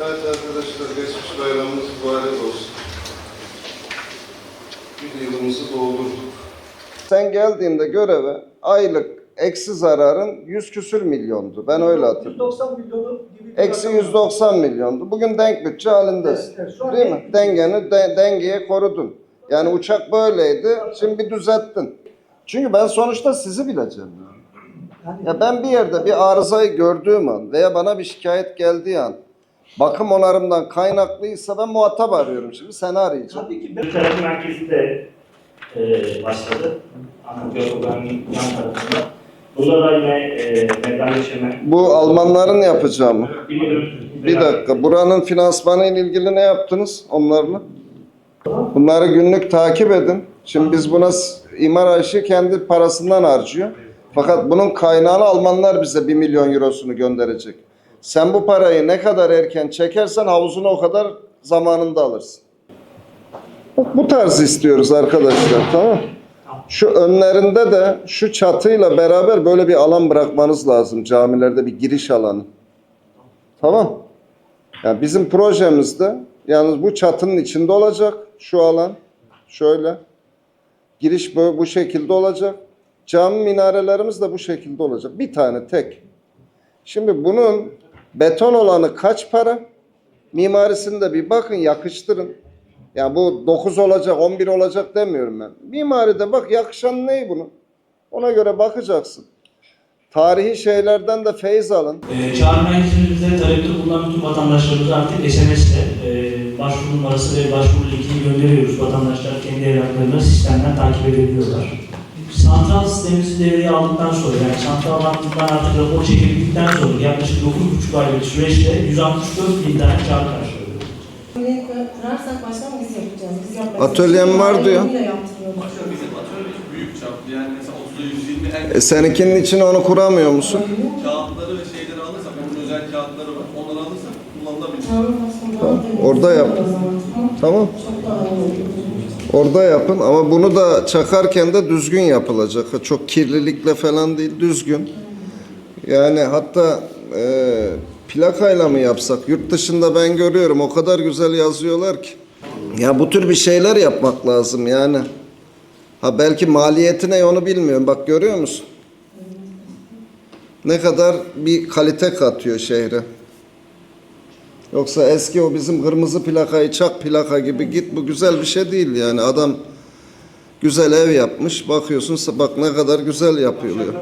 Evet arkadaşlar geçmiş bayramımız mübarek olsun. Bir yılımızı doldurduk. Sen geldiğinde göreve aylık eksi zararın 100 küsür milyondu. Ben öyle hatırlıyorum. 190 milyonu gibi bir Eksi rakam. 190 milyondu. Bugün denk bütçe halindesin. Evet, evet. Şu an Değil denk mi? Dengeni, de- dengeye korudun. Yani uçak böyleydi, şimdi bir düzelttin. Çünkü ben sonuçta sizi bileceğim. Yani Ya ben bir yerde bir arızayı gördüğüm an veya bana bir şikayet geldiği an bakım onarımdan kaynaklıysa ben muhatap arıyorum şimdi seni arayacağım. tabii ki Bir tarafı merkezinde e, başladı. Anadolu'nun yan tarafında. Burada da yine e. Bu Almanların yapacağı mı? Bir dakika buranın finansmanı ile ilgili ne yaptınız onlarla? Bunları günlük takip edin. Şimdi biz buna imar Ayşe kendi parasından harcıyor. Fakat bunun kaynağını Almanlar bize 1 milyon eurosunu gönderecek. Sen bu parayı ne kadar erken çekersen havuzunu o kadar zamanında alırsın. Bu, tarz istiyoruz arkadaşlar tamam Şu önlerinde de şu çatıyla beraber böyle bir alan bırakmanız lazım camilerde bir giriş alanı. Tamam. Yani bizim projemizde yalnız bu çatının içinde olacak şu alan. Şöyle. Giriş bu, bu şekilde olacak. Cami minarelerimiz de bu şekilde olacak. Bir tane tek. Şimdi bunun beton olanı kaç para? Mimarisini de bir bakın yakıştırın. Yani bu 9 olacak 11 olacak demiyorum ben. Mimaride bak yakışan ne bunun? Ona göre bakacaksın. Tarihi şeylerden de feyiz alın. E, çağrı merkezimizde talepte bulunan bütün vatandaşlarımıza artık SMS'le e, başvuru numarası ve başvuru linkini gönderiyoruz. Vatandaşlar kendi evraklarını sistemden takip edebiliyorlar. Santral sistemimizi devreye aldıktan sonra yani santral hattından artık rapor çekildikten sonra yaklaşık 9,5 aylık süreçte 164 bin tane çağrı karşılıyoruz. Atölye kurarsak baştan biz yapacağız. Biz yapmak Atölyem var diyor. Başka bizim atölyemiz büyük çaplı yani mesela 30'da 120 en E seninkinin için onu kuramıyor musun? kağıtları ve şeyleri alırsak onun özel kağıtları var. Onları alırsak kullanılabilir. Tamam, Orada yap. Tamam. Çok daha iyi. Orada yapın ama bunu da çakarken de düzgün yapılacak. Çok kirlilikle falan değil, düzgün. Yani hatta e, plakayla mı yapsak? Yurt dışında ben görüyorum o kadar güzel yazıyorlar ki. Ya bu tür bir şeyler yapmak lazım yani. Ha belki maliyeti ne onu bilmiyorum. Bak görüyor musun? Ne kadar bir kalite katıyor şehre. Yoksa eski o bizim kırmızı plakayı çak plaka gibi git bu güzel bir şey değil yani adam güzel ev yapmış bakıyorsun bak ne kadar güzel yapılıyor.